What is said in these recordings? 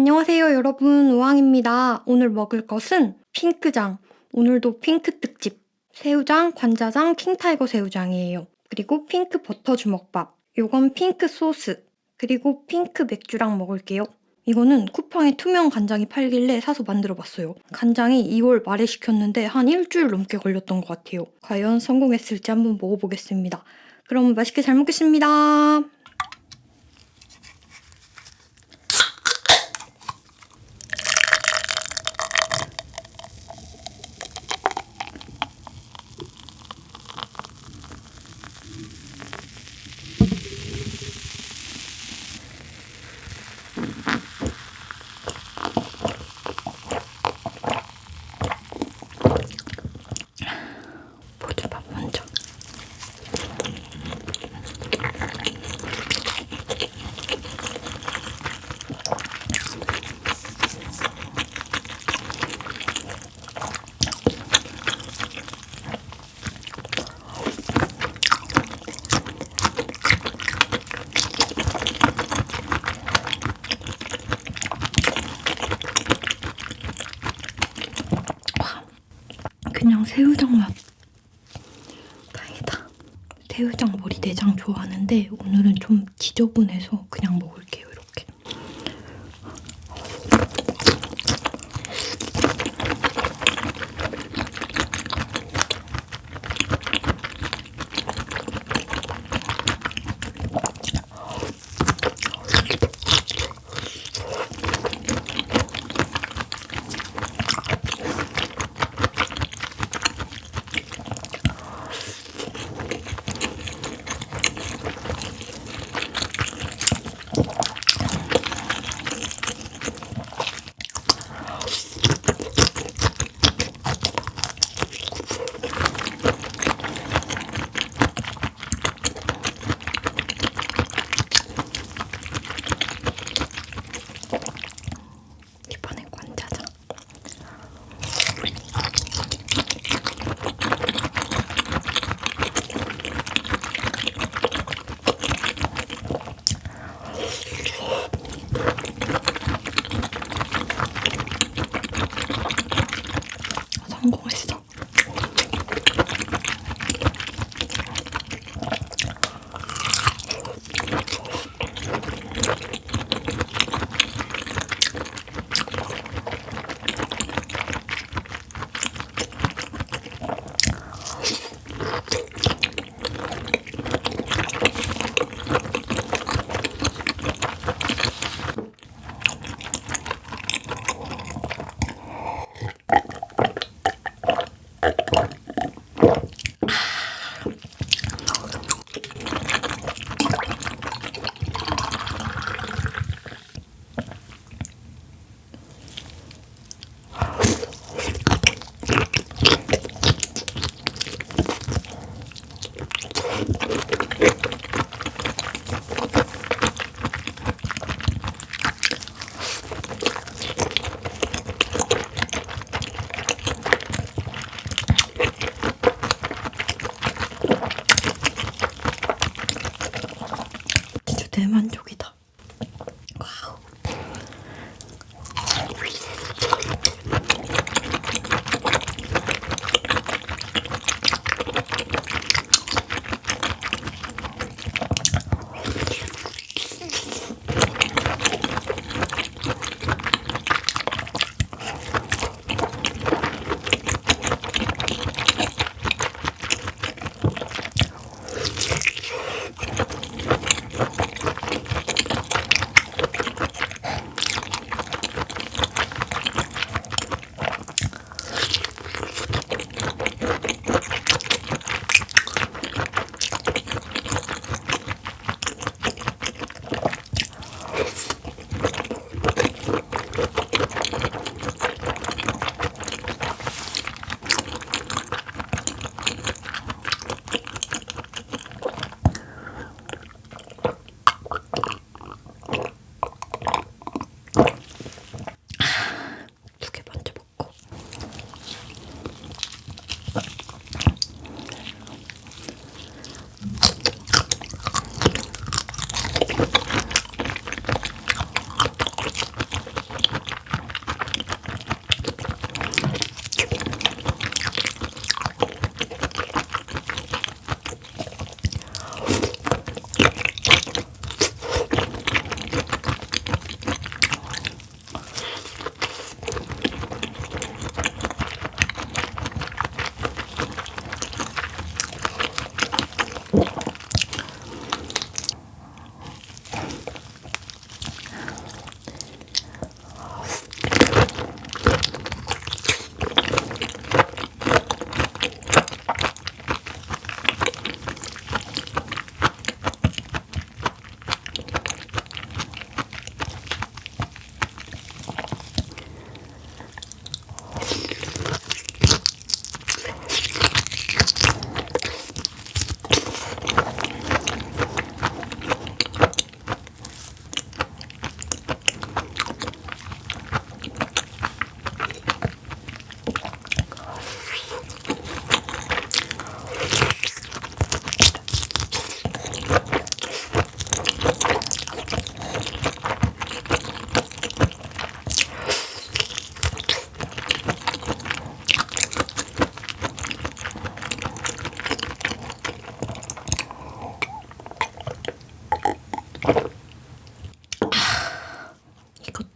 안녕하세요 여러분 우왕입니다. 오늘 먹을 것은 핑크장 오늘도 핑크 특집 새우장, 관자장, 킹타이거 새우장이에요. 그리고 핑크 버터 주먹밥 요건 핑크 소스 그리고 핑크 맥주랑 먹을게요. 이거는 쿠팡에 투명 간장이 팔길래 사서 만들어 봤어요. 간장이 2월 말에 시켰는데 한 일주일 넘게 걸렸던 것 같아요. 과연 성공했을지 한번 먹어보겠습니다. 그럼 맛있게 잘 먹겠습니다. 새우장 머리 내장 좋아하는데 오늘은 좀 지저분해서 그냥 먹을게요 이번엔 관자장. 성공했어.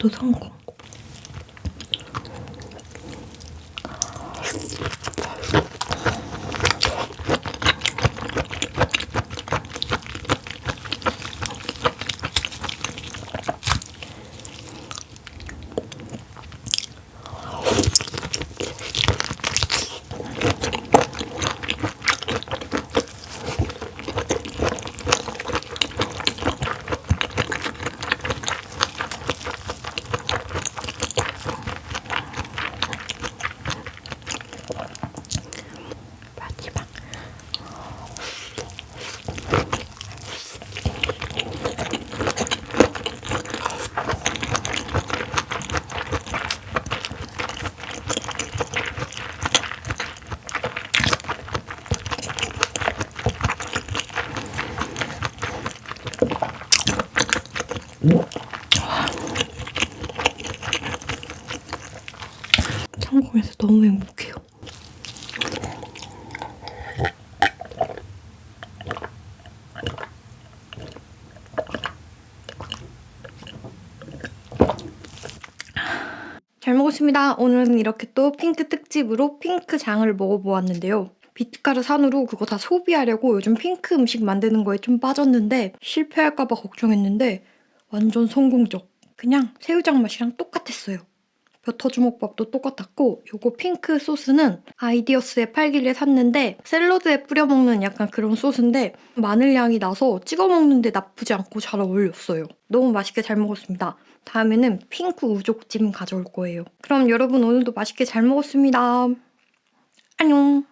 버터 성공. 성공해서 너무 행복해요. 잘 먹었습니다. 오늘은 이렇게 또 핑크 특집으로 핑크 장을 먹어보았는데요. 비트가루 산으로 그거 다 소비하려고 요즘 핑크 음식 만드는 거에 좀 빠졌는데 실패할까봐 걱정했는데 완전 성공적. 그냥 새우장 맛이랑 똑같았어요. 버터 주먹밥도 똑같았고 요거 핑크 소스는 아이디어스에 팔길래 샀는데 샐러드에 뿌려 먹는 약간 그런 소스인데 마늘 향이 나서 찍어 먹는데 나쁘지 않고 잘 어울렸어요. 너무 맛있게 잘 먹었습니다. 다음에는 핑크 우족찜 가져올 거예요. 그럼 여러분 오늘도 맛있게 잘 먹었습니다. 안녕.